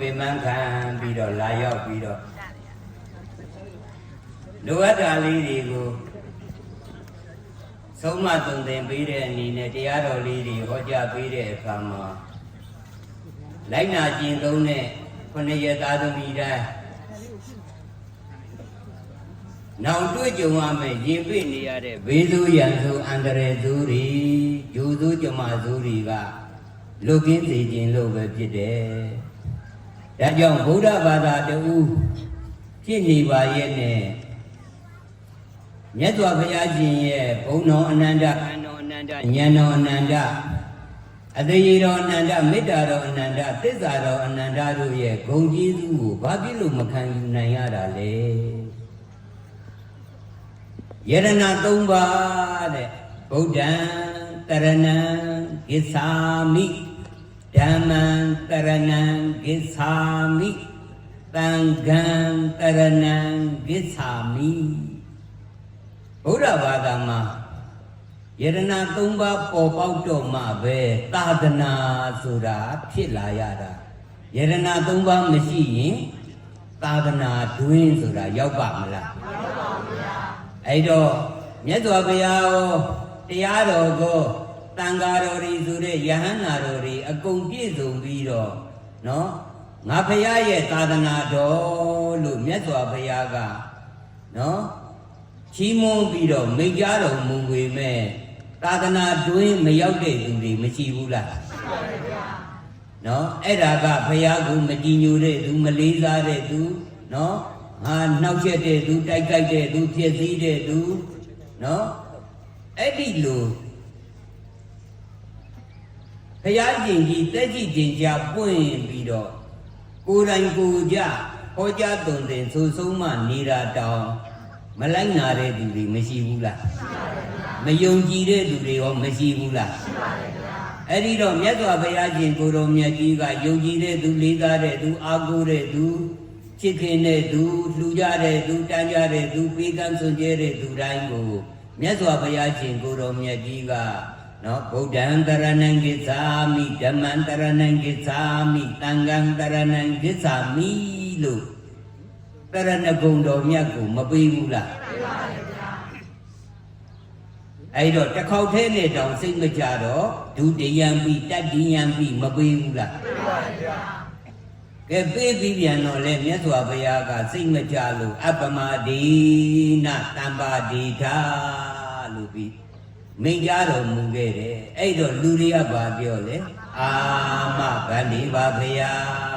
ပင်မခံပြီးတော့လာရောက်ပြီးတော့လိုအပ်တာလေးတွေကိုဆုံးမသွန်သင်ပေးတဲ့အနေနဲ့တရားတော်လေးတွေဟောကြားပေးတဲ့အခါမှာလိုက်နာကျင့်သုံးတဲ့ခொနရသားသမီးတိုင်းနောင်တွေ့ကြုံရမယ်ရင်ပြည့်နေရတဲ့ဘေးသူရန်သူအန္တရာယ်သူတွေဂျူသူကြမသူတွေကလုကင်းစေခြင်းလို့ပဲဖြစ်တယ်။ ဒါကြောင့်ဗုဒ္ဓဘာသာတူဖြစ်နေပါရဲ့နဲ့မြတ်စွာဘုရားရှင်ရဲ့ဘုံတော်အနန္တအန္တော်အနန္တဉာဏ်တော်အနန္တအတရေတော်အနန္တမေတ္တာတော်အနန္တသစ္စာတော်အနန္တတို့ရဲ့ဂုဏ်ကျေးဇူးကိုဘာဖြစ်လို့မခံယူနိုင်ရတာလဲယရဏသုံးပါးတဲ့ဗုဒ္ဓံတရဏံကိသာမိ ဓမ္မံတရဏံကိသာမိသံဃံတရဏံကိသာမိဗုဒ္ဓဘာသာမှာယရဏသုံးပါးပေါ်ပေါက်တော့မှပဲသာသနာဆိုတာဖြစ်လာရတာယရဏသုံးပါးမရှိရင်သာသနာတွင်ဆိုတာရောက်ပါမလားရောက်ပါဘူးဗျာအဲ့တော့မြတ်စွာဘုရားရောတရားတော်ကို တန်ဃာတော်တွေဆိုတဲ့ယဟန္တာတော်တွေအကုန်ပြည့်စုံပြီးတော့နော်ငါဘုရားရဲ့သာသနာတော်လို့မြတ်စွာဘုရားကနော်ချီးမွမ်းပြီးတော့မိန့်ကြားတော်မူပေမဲ့သာသနာတွင်မရောက်တဲ့သူတွေမရှိဘူးလားရှိပါတယ်ဗျာနော်အဲ့ဒါကဘုရားကိုမကြည်ညိုတဲ့သူမလေးစားတဲ့သူနော်ဟာနှောက်ရက်တဲ့သူတိုက်ကြိုက်တဲ့သူဖြစ်စည်းတဲ့သူနော်အဲ့ဒီလို ဘုရားရှင်ကြီးတက်ကြည်တင်ကြပွင့်ပြီးတော့ကိုယ်တိုင်ကိုယ်ကြဟောကြားသွန်သင်ဆိုဆုံးမနေတာတောင်မလိုက်နာတဲ့သူတွေမရှိဘူးလားရှိပါတယ်ဗျာမယုံကြည်တဲ့သူတွေရောမရှိဘူးလားရှိပါတယ်ဗျာအဲ့ဒီတော့မြတ်စွာဘုရားရှင်ကိုယ်တော်မြတ်ကြီးကယုံကြည်တဲ့သူလေးစားတဲ့သူအားကိုးတဲ့သူချစ်ခင်တဲ့သူလှူကြတဲ့သူတန်းကြတဲ့သူပေးကမ်းစွန့်ကြဲတဲ့သူတိုင်းကိုမြတ်စွာဘုရားရှင်ကိုယ်တော်မြတ်ကြီးက နော်ဗုဒ္ဓံတရဏံကိသာမိဓမ္မံတရဏံကိသာမိသံဃံတရဏံကိသာမိလို့တရဏဂုံတော်မြတ်ကိုမပေးဘူးလားပေးပါတယ်ဗျာအဲ့တော့တစ်ခေါက်သေးနဲ့တောင်စိတ်မကြတော့ဒုတိယံပိတတိယံပိမပေးဘူးလားပေးပါတယ်ဗျာကဲပေးပြီးပြန်တော့လေမြတ်စွာဘုရားကစိတ်မကြလို့အပ္ပမဒေနတမ္ပါဒေထာလို့ပြီး မိန့်ကြားတော်မူခဲ့တယ်အဲ့တော့လူတွေကဘာပြောလဲအာမဗန္ဒီပါဘုရား